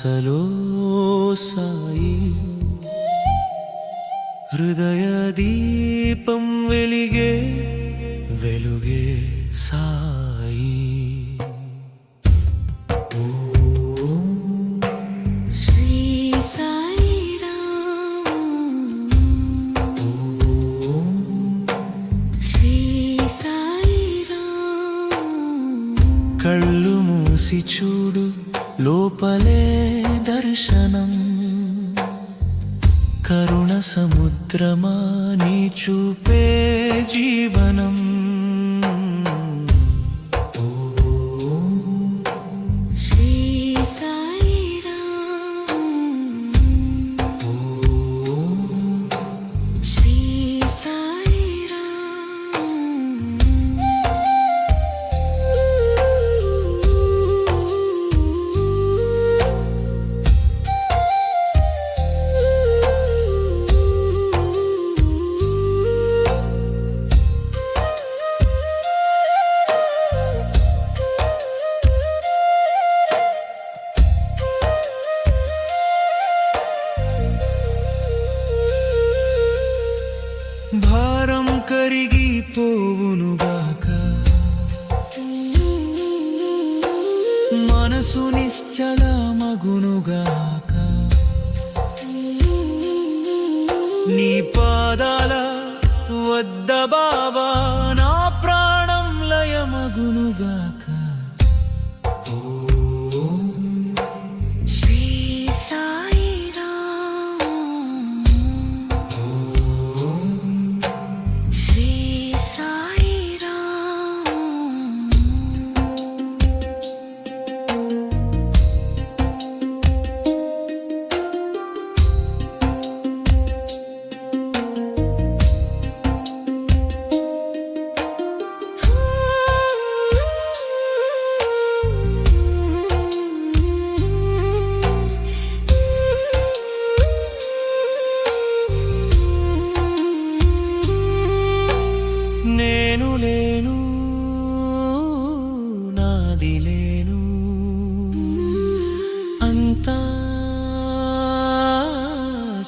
ఆశలో సాయి. హృదయ దీపం వెలిగే వెలుగే సాయి.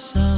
sun.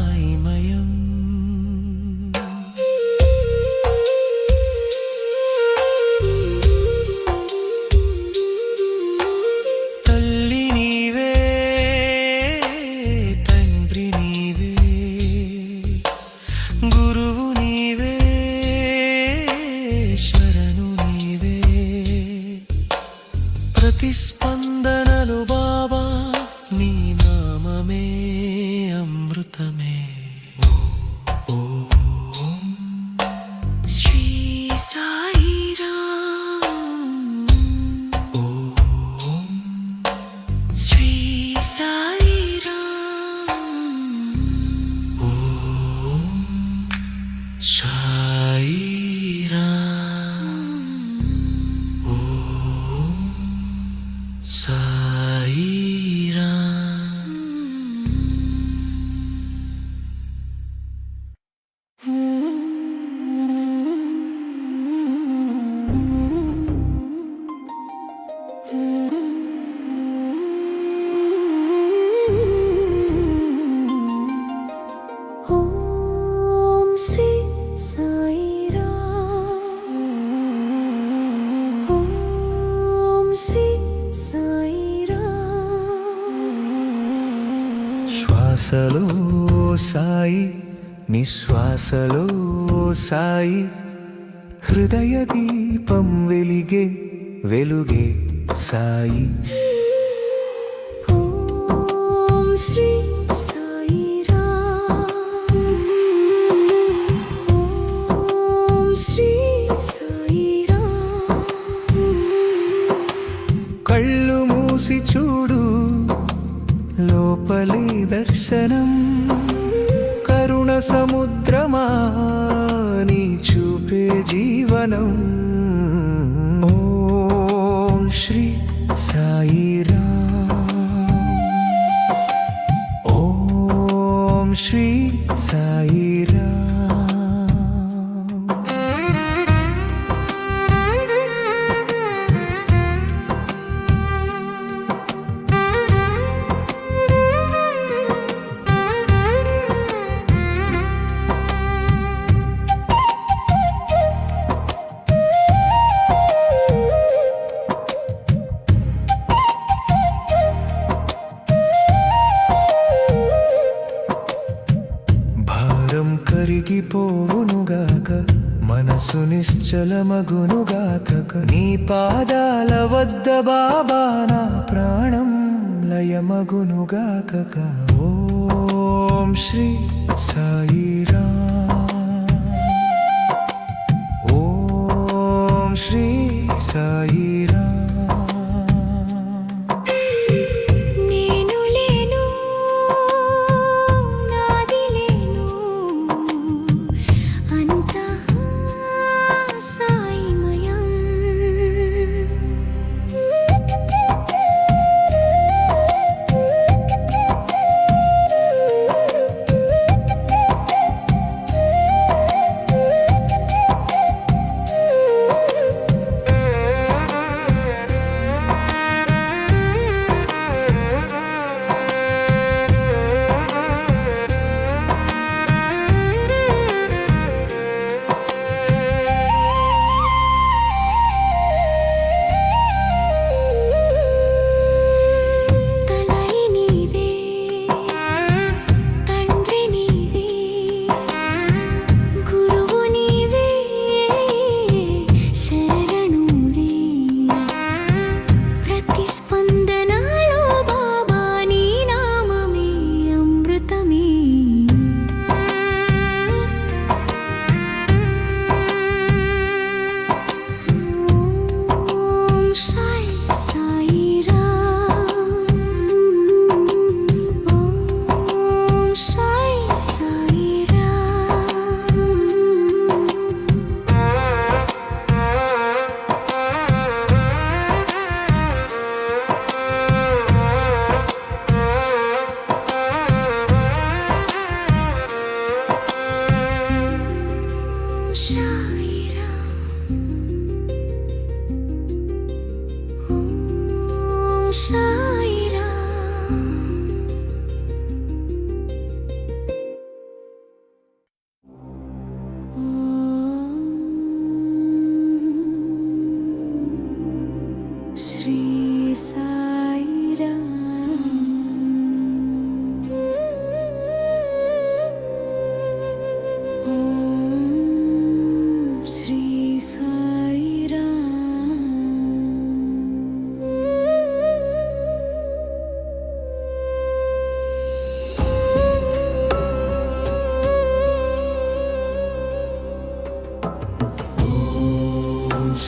సాయి నిశ్వాసలో సాయి హృదయ దీపం వెలిగే వెలుగే సాయి. శ్రీ చూడు లోపలి దర్శనం. సముద్రమా? నీ చూపే జీవనం. నిశ్చలమగునుగాక నీ పాదాల వద్ద బాబా నా ప్రాణం లయమగునుగాక ఓం శ్రీ సాయిరా ఓం శ్రీ సాయిరా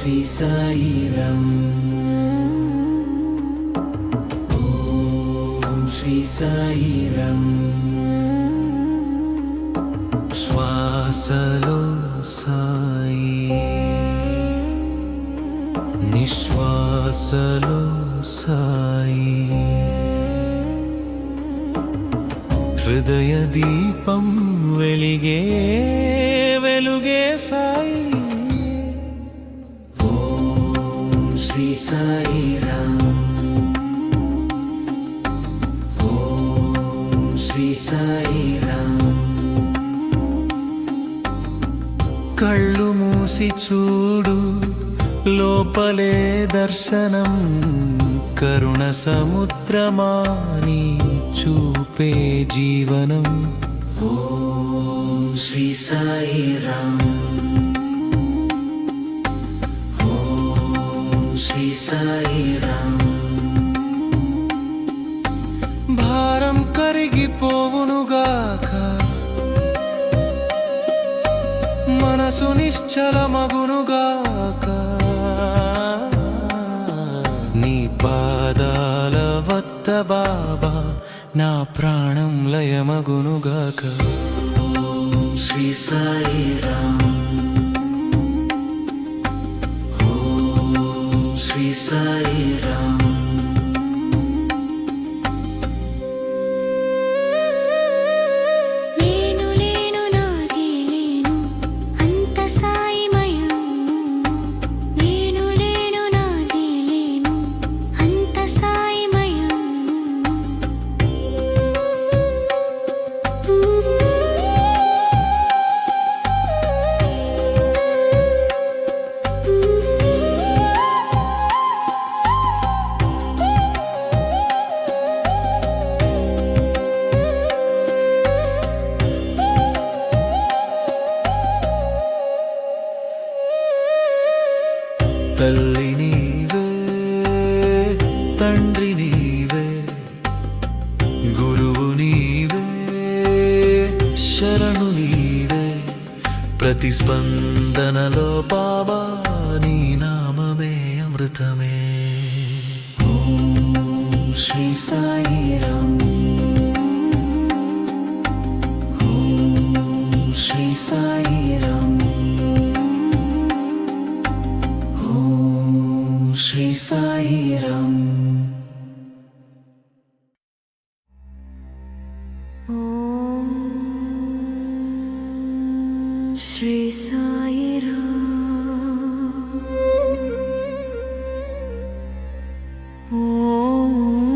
శ్రీ సాయిరామ్ ఓం శ్రీ సాయిరామ్ శ్వాసలో సాయి నిశ్వాసలో సాయి హృదయ దీపం వెలిగే వెలుగే కళ్ళు మూసి చూడు లోపలే దర్శనం కరుణ సముద్రమాని చూపే జీవనం. ఓం శ్రీ సాయిరామ్ ఓం శ్రీ సాయిరామ్ భారం కరిగిపోవునుగాక మనసు నిశ్చలమగునుగాక. నీ పాదాల వద్ద బాబా నా ప్రాణం లయమగునుగాక. శ్రీ సాయి రామ్. శ్రీ సాయిరామ్ నీవే తండ్రి నీవే గురువు నీవే శరణు నీవే ప్రతిస్పందనలో బాబా నీ అమృతమే. శ్రీ సాయి రామ్. Oh.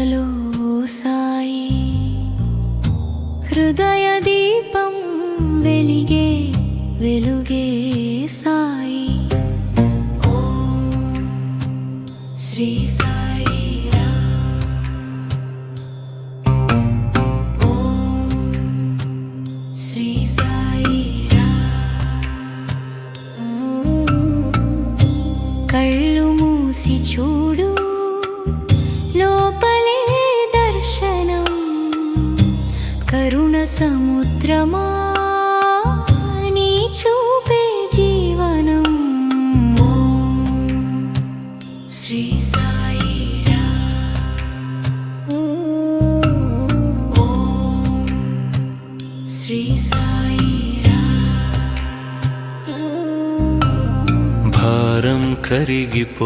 కృపలో సాయి హృదయ దీపం వెలిగే వెలుగే సాయి. శ్రీ సాయి. సముద్రమా? నీ చూపే జీవనం. శ్రీ సాయిరా శ్రీ సాయిరా భారం కరిగిపోవునుగాక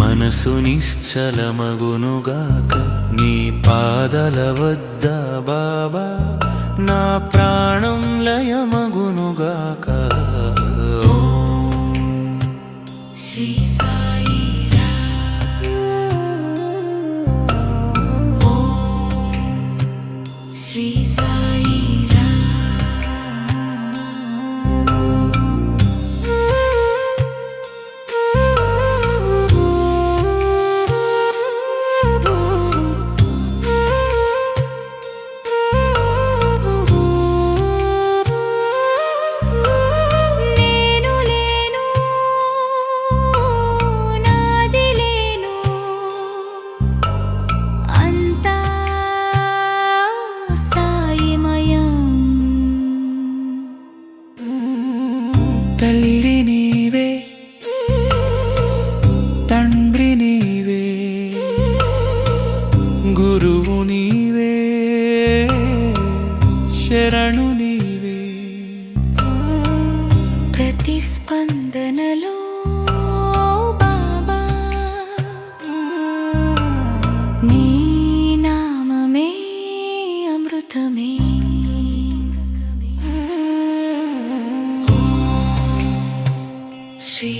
మనసు నిశ్చలమగునుగాక. నీ పాదల వద్ద బాబా నా ప్రాణం లయమగునుగాక. శ్రీ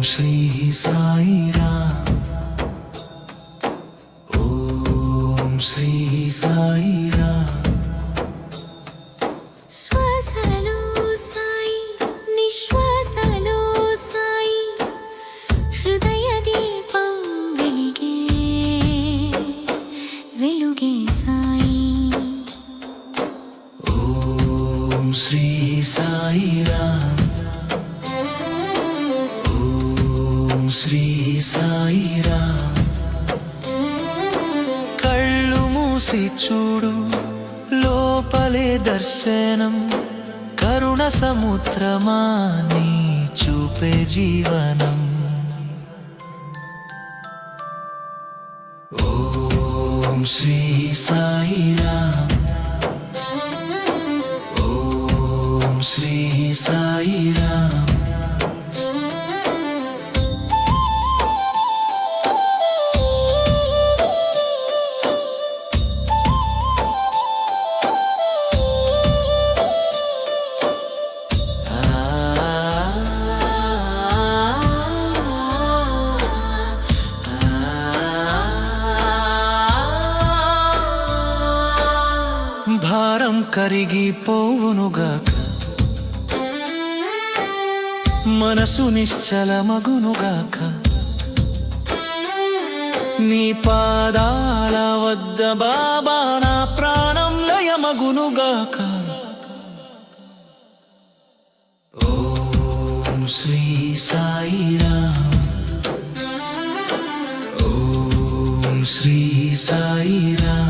ఓం శ్రీ సాయిరా ఓం శ్రీ ఓం శ్రీ సాయిరా ఓం శ్రీ మనసు నిశ్చలమగునుగాక నీ పాదాల వద్ద బాబా నా ప్రాణం లయమగునుగాక. ఓం శ్రీ సాయిరామ్ ఓం శ్రీ సాయిరామ్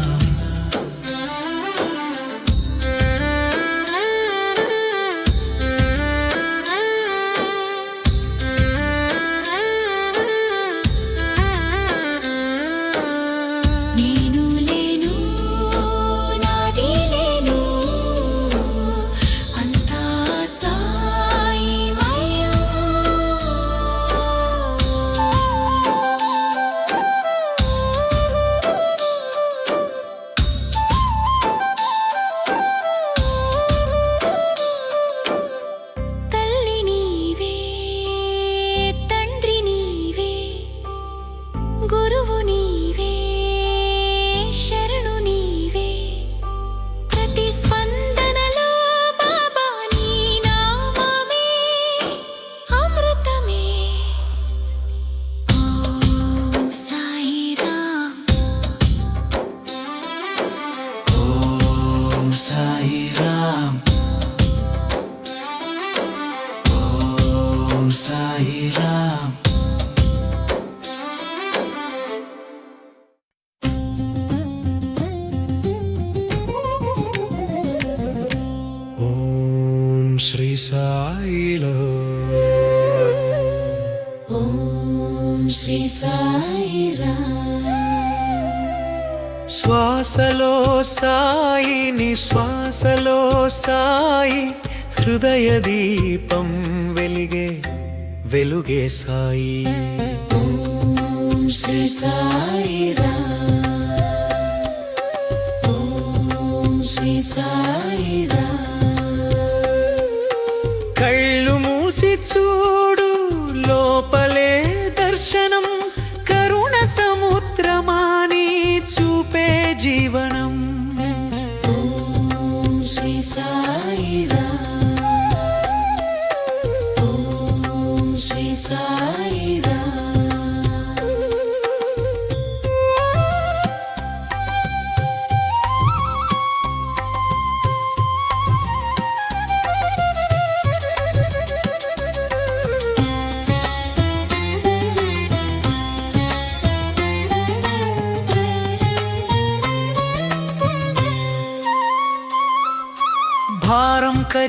సాయిలో ఓం శ్రీ సాయిరామ్ శ్వాసలో సాయి నిశ్వాసలో సాయి హృదయ దీపం వెలిగే వెలుగే సాయి. ఓం శ్రీ సాయిరామ్ ఓం శ్రీ సాయిరామ్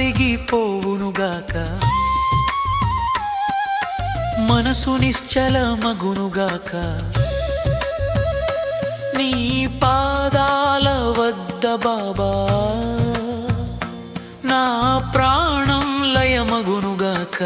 కరిగిపోవునుగాక మనసు నిశ్చలమగునుగాక. నీ పాదాల వద్ద బాబా నా ప్రాణం లయమగునుగాక.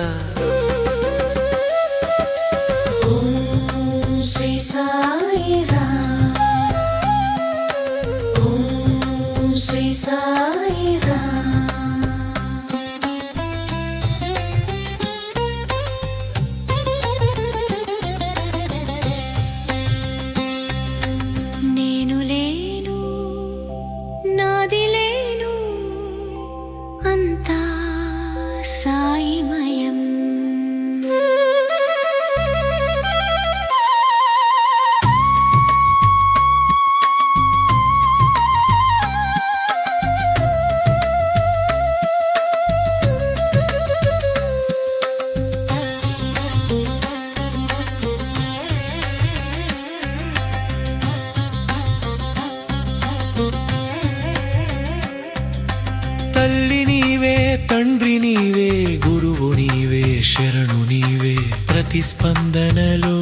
శరణు నీవే ప్రతిస్పందనలో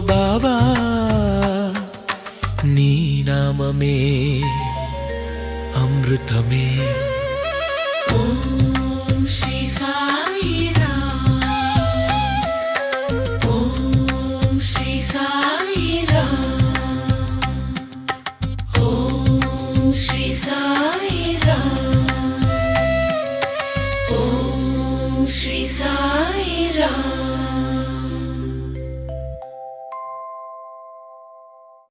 బాబా. నీ నామమే అమృతమే.